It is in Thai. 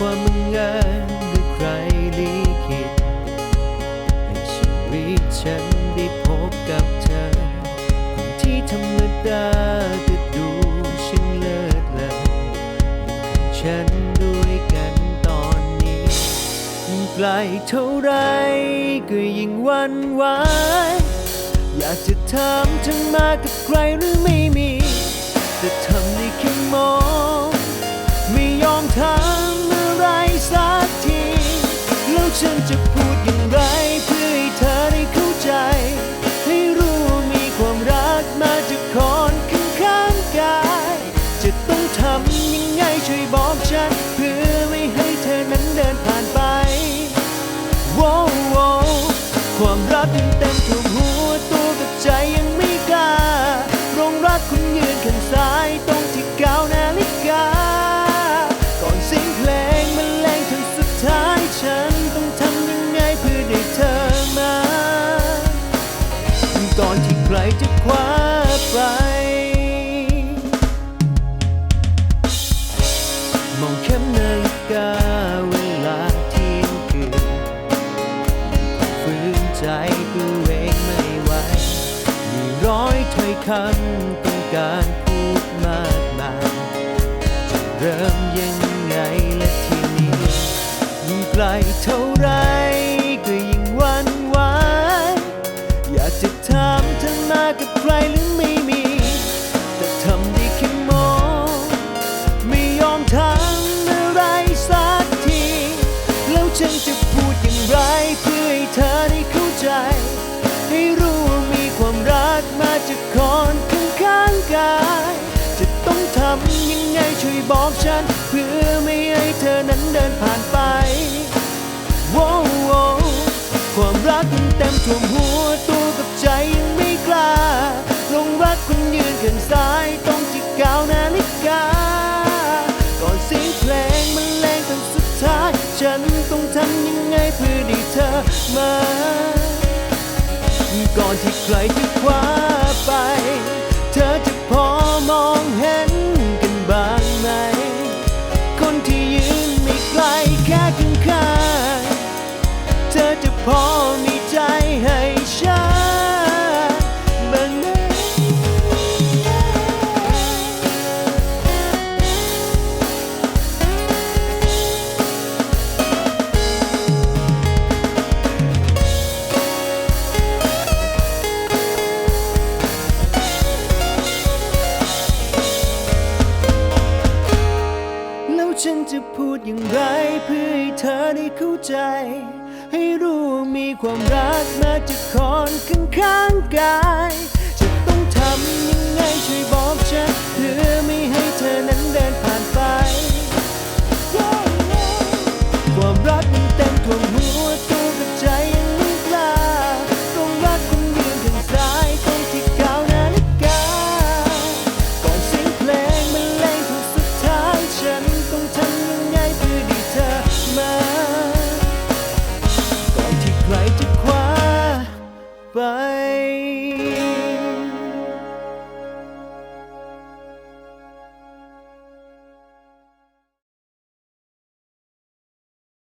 ความมึงงานหรือใครลิขิตในชีวิตฉันได้พบกับเธอคนที่ธรรมดาจะดูฉันเลิศเลออยู่กัฉันด้วยกันตอนนี้ยิ่งไกลเท่าไรก็ยิ่งวันไหวอยากจะถามเธอมากับใครหรือไม่ ฉันจะพูดอย่างไร เพื่อให้เธอได้เข้าใจ ให้รู้มีความรักมาจากคนข้างข้างๆกาย จะต้องทำยังไงช่วยบอกฉัน เพื่อไม่ให้เธอนั้นเดินผ่านไปโว้วโว้วความรักยังเต็มท่วมหัวตัวกับใจยังไม่กล้ารงรักคุณยืนข้างซ้าย ใครจะคว้าไปมองเข็มนาฬิกาเวลาเที่ยงคืนฝืนใจตัวเองไม่ไหวมีร้อยถ้อยคำต้องการพูดมากมายจะเริ่มยังไงและทีนี้ยิ่งไกลเท่าไร ฉันจะพูดอย่างไรเพื่อให้เธอได้เข้าใจ ให้รู้ว่ามีความรักมาจากคนข้างข้างๆกาย จะต้องทำยังไงช่วยบอกฉัน เพื่อไม่ให้เธอนั้นเดินผ่านไปโว้วโว้วความรักมันเต็มท่วมหัวตัวกับใจยังไม่กล้าลงรักคุณยืนข้างซ้ายตรงที่ก้าวนา ฉันต้องทำยังไงเพื่อได้เธอมา ก่อนที่ใครจะคว้าไป พูดอย่างไรเพื่อให้เธอได้เข้าใจ ให้รู้มีความรักมาจากคนข้างข้างกาย จะต้องทำยังไงช่วยบอกฉันเพื่อไม่ให้เธอนั้นเดินผ่านไป ความรักมันเต็มท่วมหัว